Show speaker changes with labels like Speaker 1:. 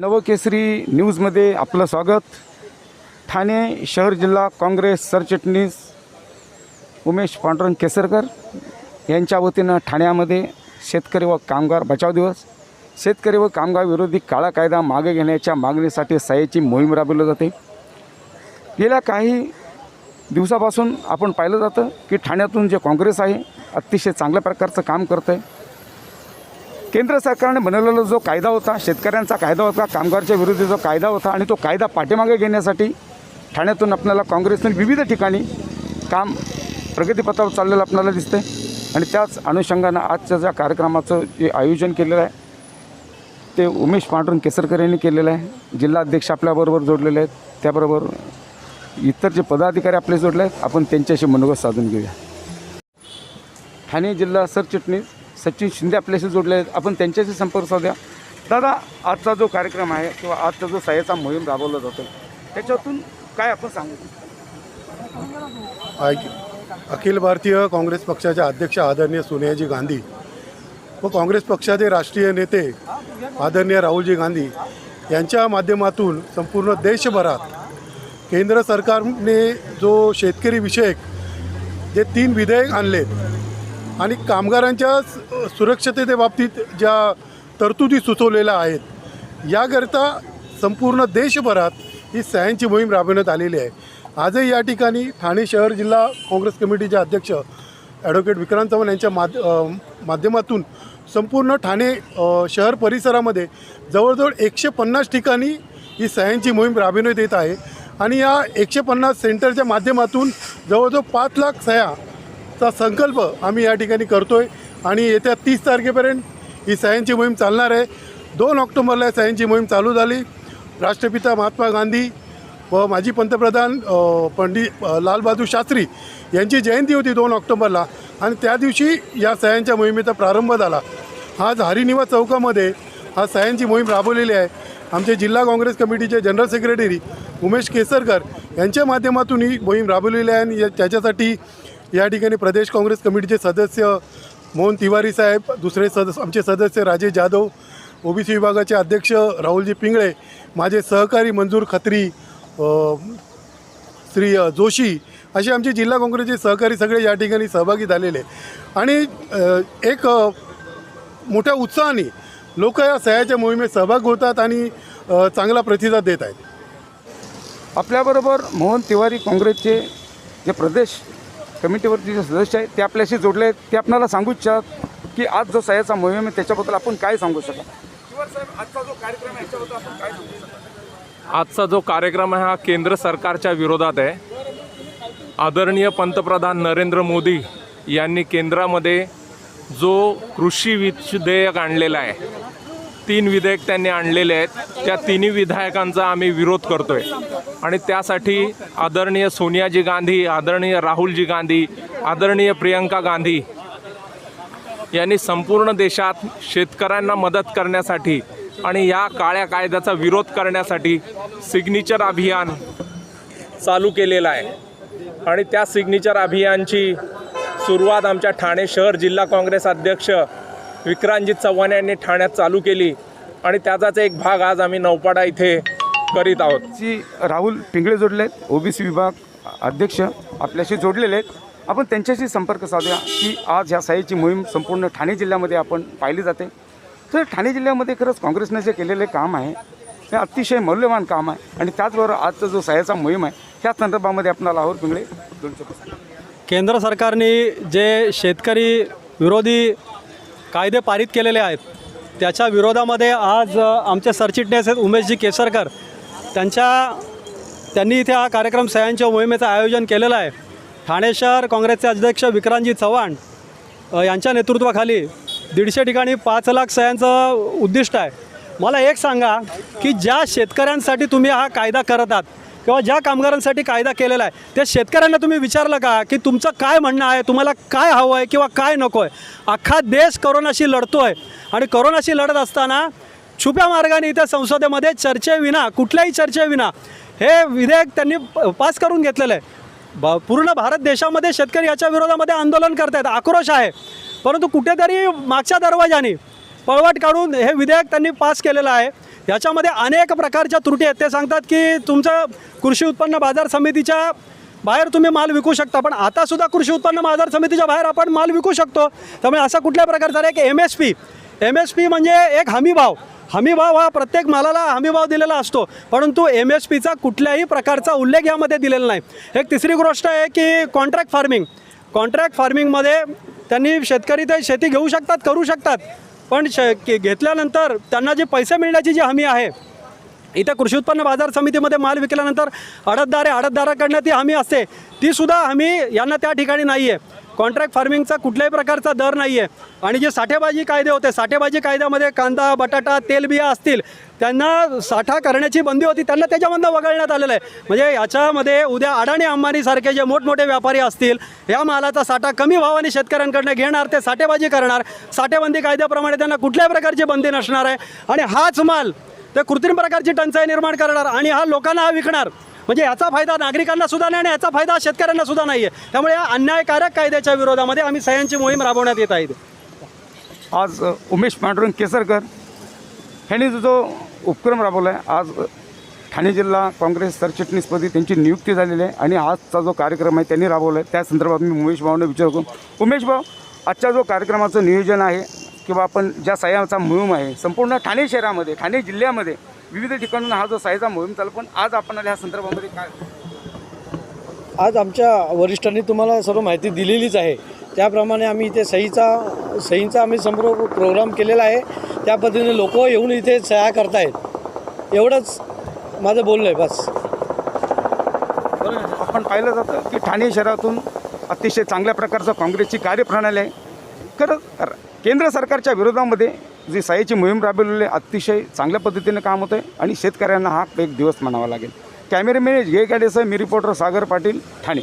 Speaker 1: नवकेसरी न्यूजमध्ये आपलं स्वागत. ठाणे शहर जिल्हा काँग्रेस सरचिटणीस उमेश पांडुरंग केसरकर यांच्या वतीनं ठाण्यामध्ये शेतकरी व कामगार बचाव दिवस. शेतकरी व कामगार विरोधी काळा कायदा मागे घेण्याच्या मागणीसाठी सहाय्याची मोहीम राबवली जाते. गेल्या काही दिवसापासून आपण पाहिलं जातं की ठाण्यातून जे काँग्रेस आहे अतिशय चांगल्या प्रकारचं काम करतं आहे केंद्र सरकारने बनवलेला जो कायदा होता शेतकऱ्यांचा कायदा होता कामगारच्या विरोधी जो कायदा होता आणि तो कायदा पाठीमागे घेण्यासाठी ठाण्यातून आपल्याला काँग्रेसने विविध ठिकाणी काम प्रगतीपथावर चाललेलं आपल्याला दिसते आणि त्याच अनुषंगानं आजच्या ज्या कार्यक्रमाचं जे आयोजन केलेलं आहे ते उमेश पांडुरंग केसरकर यांनी केलेलं आहे. जिल्हाध्यक्ष आपल्याबरोबर जोडलेले आहेत. त्याबरोबर इतर जे पदाधिकारी आपले जोडले आहेत आपण त्यांच्याशी मनोगत साधून घेऊया. ठाणे जिल्हा सरचिटणीस सचिन शिंदे आपल्याशी जोडले आहेत. आपण त्यांच्याशी संपर्क साधूया. दादा आजचा जो कार्यक्रम आहे किंवा आजचा जो सह्याचा मोहीम राबवला जातो त्याच्यातून काय आपण सांगू?
Speaker 2: अखिल भारतीय काँग्रेस पक्षाच्या अध्यक्ष आदरणीय सोनियाजी गांधी व काँग्रेस पक्षाचे राष्ट्रीय नेते आदरणीय राहुलजी गांधी यांच्या माध्यमातून संपूर्ण देशभरात केंद्र सरकारने जो शेतकरी विषयक जे तीन विधेयक आणलेत आणि कामगारांच्या स- सुरक्षतेच्या बाबतीत ज्या तरतुदी सुचवलेल्या आहेत याकरता संपूर्ण देशभरात ही सह्यांची मोहीम राबविण्यात आलेली आहे. आजही या ठिकाणी ठाणे शहर जिल्हा काँग्रेस कमिटीचे अध्यक्ष ॲडव्होकेट विक्रांत चव्हाण यांच्या माध माध्यमातून संपूर्ण ठाणे शहर परिसरामध्ये जवळजवळ एकशे पन्नास ठिकाणी ही सह्यांची मोहीम राबविण्यात येत आहे. आणि या एकशे पन्नास सेंटरच्या माध्यमातून जवळजवळ पाच लाख सह्या चा संकल्प आम्ही या ठिकाणी करतो आहे आणि येत्या तीस तारखेपर्यंत ही सह्यांची मोहीम चालणार आहे. दोन ऑक्टोबरला सह्यांची मोहीम चालू झाली. राष्ट्रपिता महात्मा गांधी व माजी पंतप्रधान पंडित लालबहादूर शास्त्री यांची जयंती होती दोन ऑक्टोबरला आणि त्या दिवशी या सह्यांच्या मोहिमेचा प्रारंभ झाला. आज हरिनिवास चौकामध्ये हा सह्यांची मोहीम राबवलेली आहे. आमचे जिल्हा काँग्रेस कमिटीचे जनरल सेक्रेटरी उमेश केसरकर यांच्या माध्यमातून ही मोहीम राबवलेली आहे आणि या- त्याच्यासाठी या ठिकाणी प्रदेश काँग्रेस कमिटीचे सदस्य मोहन तिवारी साहेब दुसरे सदस्य आमचे सदस्य राजेश जाधव ओबीसी विभागाचे अध्यक्ष राहुलजी पिंगळे माझे सहकारी मंजूर खत्री श्री जोशी असे आमचे जिल्हा काँग्रेसचे सहकारी सगळे या ठिकाणी सहभागी झालेले. आणि एक मोठ्या उत्साहाने लोक या सह्याच्या मोहिमेत सहभाग होतात आणि चांगला प्रतिसाद देत आहेत.
Speaker 1: आपल्याबरोबर मोहन तिवारी काँग्रेसचे जे प्रदेश कमिटीवरती जे सदस्य आहेत ते आपल्याशी जोडले आहेत. ते आपल्याला सांगू इच्छितात की आज जो सह्याचा मोहीम आहे त्याच्याबद्दल आपण काय सांगू शकता? आजचा जो कार्यक्रम आहे याच्याबद्दल आपण काय सांगू
Speaker 3: आजचा जो कार्यक्रम आहे हा केंद्र सरकारच्या विरोधात आहे. आदरणीय पंतप्रधान नरेंद्र मोदी यांनी केंद्रामध्ये जो कृषी विधेयक आणलेला आहे तीन विधेयक त्यांनी आणलेले आहेत. त्या तिन्ही विधायकांचा आम्ही विरोध करतोय. आणि त्यासाठी आदरणीय सोनियाजी गांधी आदरणीय राहुलजी गांधी आदरणीय प्रियंका गांधी यांनी संपूर्ण देशात शेतकऱ्यांना मदत करण्यासाठी आणि या काळ्या कायद्याचा विरोध करण्यासाठी सिग्नेचर अभियान चालू केलेलं आहे. आणि त्या सिग्नेचर अभियानची सुरुवात आमच्या ठाणे शहर जिल्हा काँग्रेस अध्यक्ष विक्रांतजी चव्हाण यांनी ठाण्यात चालू केली. आणि त्याचाच एक भाग आज आम्ही नौपाडा इथे करीत आहोत.
Speaker 1: जी राहुल पिंगळे जोडले आहेत ओबीसी विभाग अध्यक्ष आपल्याशी जोडलेले आहेत. आपण त्यांच्याशी संपर्क साधूया की आज ह्या सहाय्याची मोहीम संपूर्ण ठाणे जिल्ह्यामध्ये आपण पाहिली जाते. तर ठाणे जिल्ह्यामध्ये खरंच काँग्रेसने जे केलेले काम आहे हे अतिशय मौल्यवान काम आहे. आणि त्याचबरोबर आजचा जो सहाय्याचा मोहीम आहे त्या संदर्भामध्ये आपल्याला राहुल पिंगळे.
Speaker 4: केंद्र सरकारने जे शेतकरी विरोधी कायदे पारित केलेले आहेत. त्याच्या विरोधामध्ये आज आमचे सरचिटणीस आहेत उमेशजी केसरकर. त्यांच्या त्यांनी इथे हा कार्यक्रम सह्यांच्या मोहिमेचं आयोजन केलेलं आहे. ठाणे शहर काँग्रेसचे अध्यक्ष विक्रांतजी चव्हाण यांच्या नेतृत्वाखाली दीडशे ठिकाणी पाच लाख सह्यांचं उद्दिष्ट आहे. मला एक सांगा की ज्या शेतकऱ्यांसाठी तुम्ही हा कायदा करत आहात किंवा ज्या कामगारांसाठी कायदा केलेला आहे त्या शेतकऱ्यांना तुम्ही विचारलं का की तुमचं काय म्हणणं आहे तुम्हाला काय हवं आहे किंवा काय नको आहे? अख्खा देश करोनाशी लढतो आहे आणि करोनाशी लढत असताना छुप्या मार्गाने इथे संसदेमध्ये चर्चेविना कुठल्याही चर्चेविना हे विधेयक त्यांनी प- पास करून घेतलेलं आहे. ब पूर्ण भारत देशामध्ये शेतकरी याच्या विरोधामध्ये आंदोलन करत आहेत आक्रोश आहे. परंतु कुठेतरी मागच्या दरवाजाने पळवाट काढून हे विधेयक त्यांनी पास केलेलं आहे. याच्यामध्ये अनेक प्रकारच्या त्रुटी आहेत. ते सांगतात की तुमचं कृषी उत्पन्न बाजार समितीच्या बाहेर तुम्ही माल विकू शकता पण आतासुद्धा कृषी उत्पन्न बाजार समितीच्या बाहेर आपण माल विकू शकतो. त्यामुळे असा कुठल्या प्रकारचा आहे की M S P M S P म्हणजे एक हमी भाव. हमी भाव हा प्रत्येक मालाला हमी भाव दिलेला असतो परंतु एम एस पीचा कुठल्याही प्रकारचा उल्लेख यामध्ये दिलेला नाही. एक तिसरी गोष्ट आहे की कॉन्ट्रॅक्ट फार्मिंग कॉन्ट्रॅक्ट फार्मिंगमध्ये त्यांनी शेतकरी ते शेती घेऊ शकतात करू शकतात. पण श के- घेतल्यानंतर त्यांना जे पैसे मिळण्याची जी हमी आहे इथं कृषी उत्पन्न बाजार समितीमध्ये माल विकल्यानंतर अडतदारे अडतदाराकडनं ती हमी असते. ती सुद्धा हमी यांना त्या ठिकाणी नाही आहे कॉन्ट्रॅक्ट फार्मिंगचा कुठल्याही प्रकारचा दर नाही आहे आणि जे साठेबाजी कायदे होते साठेबाजी कायद्यामध्ये कांदा बटाटा तेलबिया असतील त्यांना साठा करण्याची बंदी होती त्यांना त्याच्यामधनं वगळण्यात आलेलं आहे. म्हणजे याच्यामध्ये उद्या अडाणी अंबानीसारखे जे मोठमोठे व्यापारी असतील या मालाचा साठा कमी भावाने शेतकऱ्यांकडनं घेणार ते साठेबाजी करणार. साठेबंदी कायद्याप्रमाणे त्यांना कुठल्याही प्रकारची बंदी नसणार आहे. आणि हाच माल ते कृत्रिम प्रकारची टंचाई निर्माण करणार आणि हा लोकांना हा विकणार. म्हणजे याचा फायदा नागरिकांना सुद्धा नाही आणि याचा फायदा शेतकऱ्यांना सुद्धा नाही आहे त्यामुळे या अन्यायकारक कायद्याच्या विरोधामध्ये आम्ही सह्यांची मोहीम राबवण्यात येत आहे.
Speaker 1: आज उमेश पांडुरंग केसरकर ह्यांनी जो जो उपक्रम राबवला आहे आज ठाणे जिल्हा काँग्रेस सरचिटणीसपदी त्यांची नियुक्ती झालेली आहे आणि आजचा जो कार्यक्रम आहे त्यांनी राबवला आहे त्या संदर्भात मी उमेश भाऊने विचारतो. उमेश भाऊ आजच्या जो कार्यक्रमाचं नियोजन आहे किंवा आपण ज्या सह्याचा मोहीम आहे संपूर्ण ठाणे शहरामध्ये ठाणे जिल्ह्यामध्ये विविध ठिकाणून हा जो सह्याचा मोहीम चालू पण आज आपण ह्या संदर्भामध्ये काय?
Speaker 5: आज आमच्या वरिष्ठांनी तुम्हाला सर्व माहिती दिलेलीच आहे. त्याप्रमाणे आम्ही इथे सहीचा सहीचा आम्ही संपूर्ण प्रोग्राम केलेला आहे. त्या पद्धतीने लोक येऊन इथे सह्या करतायत. एवढंच माझं बोलणं आहे बस.
Speaker 1: आपण पाहिलं जातं की ठाणे शहरातून अतिशय चांगल्या प्रकारचं काँग्रेसची कार्यप्रणाली आहे. खरं र- केंद्र सरकारच्या विरोधामध्ये जी साईची मोहीम राबवलेली आहे अतिशय चांगल्या पद्धतीने काम होतं आहे आणि शेतकऱ्यांना हा एक दिवस म्हणावा लागेल. कॅमेरेमॅन जे गाडेसह मी रिपोर्टर सागर पाटील ठाणे.